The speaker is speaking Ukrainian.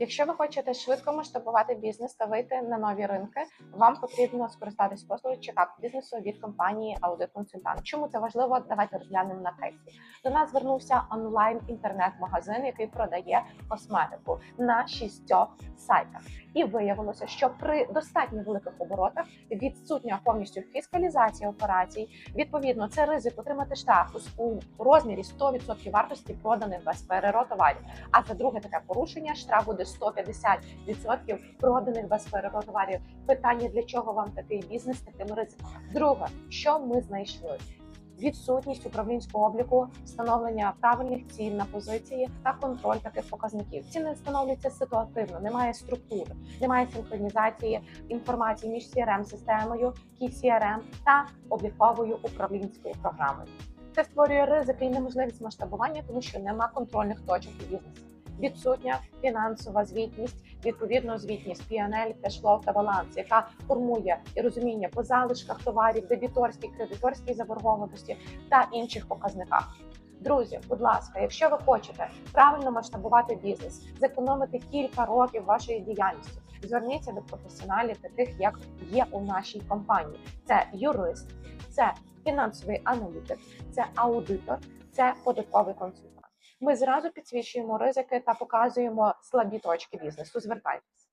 Якщо ви хочете швидко масштабувати бізнес та вийти на нові ринки, вам потрібно скористатись послугою чекап бізнесу від компанії Аудит Консультант. Чому це важливо? Давайте розглянемо на кейсі. До нас звернувся онлайн інтернет-магазин, який продає косметику на шістьох сайтах. І виявилося, що при достатньо великих оборотах відсутня повністю фіскалізація операцій. Відповідно, це ризик отримати штраф у- розмірі 100% вартості проданих без ПРРО товарів. А за друге таке порушення штраф буде 150% проданих без ПРРО товарів. Питання для чого вам такий бізнес таким ризиком? Друге, що ми знайшли? Відсутність управлінського обліку, встановлення правильних цін на позиції та контроль таких показників. Ціни встановлюються ситуативно, немає структури, немає синхронізації інформації між crm системою KCRM та обліковою управлінською програмою. Це створює ризики і неможливість масштабування, тому що нема контрольних точок у бізнесі. Відсутня фінансова звітність, відповідно звітність P&L, кешфлоу та баланс, яка формує і розуміння по залишках товарів, дебіторській, кредиторській заборгованості та інших показниках. Друзі, будь ласка, якщо ви хочете правильно масштабувати бізнес, зекономити кілька років вашої діяльності, зверніться до професіоналів, таких як є у нашій компанії. Це юрист, це фінансовий аналітик, це аудитор, це податковий консультант. Ми зразу підсвічуємо ризики та показуємо слабі точки бізнесу. Звертайтеся.